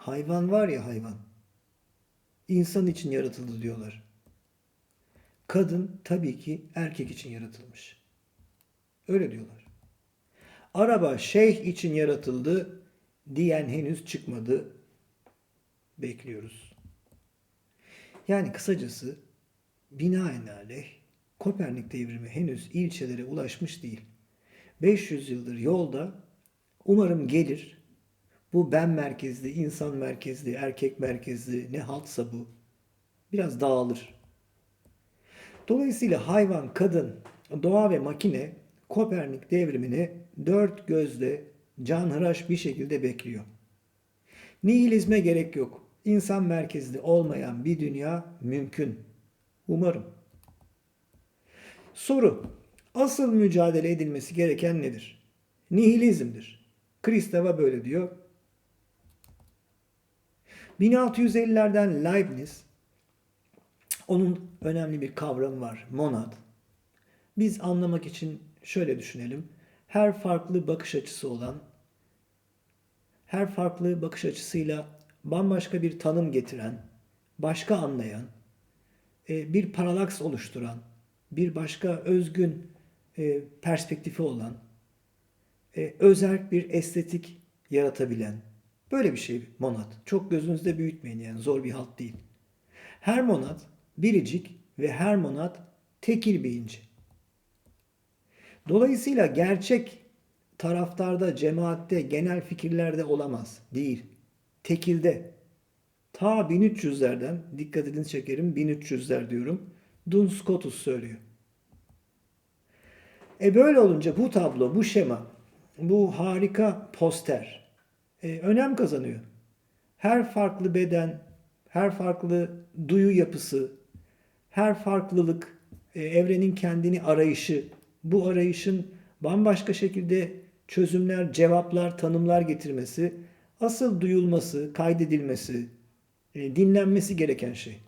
Hayvan var ya hayvan. İnsan için yaratıldı diyorlar. Kadın tabii ki erkek için yaratılmış. Öyle diyorlar. Araba şeyh için yaratıldı diyen henüz çıkmadı. Bekliyoruz. Yani kısacası binaenaleyh Kopernik devrimi henüz ilçelere ulaşmış değil. 500 yıldır yolda umarım gelir. Bu ben merkezli, insan merkezli, erkek merkezli ne haltsa bu. Biraz dağılır. Dolayısıyla hayvan, kadın, doğa ve makine Kopernik devrimini dört gözle canhıraş bir şekilde bekliyor. Nihilizme gerek yok. İnsan merkezli olmayan bir dünya mümkün. Umarım. Soru. Asıl mücadele edilmesi gereken nedir? Nihilizmdir. Kristeva böyle diyor. 1650'lerden Leibniz onun önemli bir kavramı var. Monad. Biz anlamak için şöyle düşünelim. Her farklı bakış açısı olan, her farklı bakış açısıyla bambaşka bir tanım getiren, başka anlayan, e, bir paralaks oluşturan, bir başka özgün e, perspektifi olan, e, özerk bir estetik yaratabilen, böyle bir şey monad. Çok gözünüzde büyütmeyin yani zor bir halt değil. Her monad biricik ve her monad tekil bir inci. Dolayısıyla gerçek taraftarda, cemaatte, genel fikirlerde olamaz. Değil. Tekilde. Ta 1300'lerden, dikkatinizi çekerim 1300'ler diyorum. Duns Scotus söylüyor. E böyle olunca bu tablo, bu şema, bu harika poster e, önem kazanıyor. Her farklı beden, her farklı duyu yapısı, her farklılık, e, evrenin kendini arayışı, bu arayışın bambaşka şekilde çözümler, cevaplar, tanımlar getirmesi, asıl duyulması, kaydedilmesi, e, dinlenmesi gereken şey.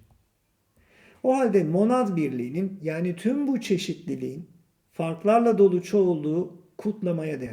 O halde monad birliğinin yani tüm bu çeşitliliğin farklarla dolu çoğulluğu kutlamaya değer.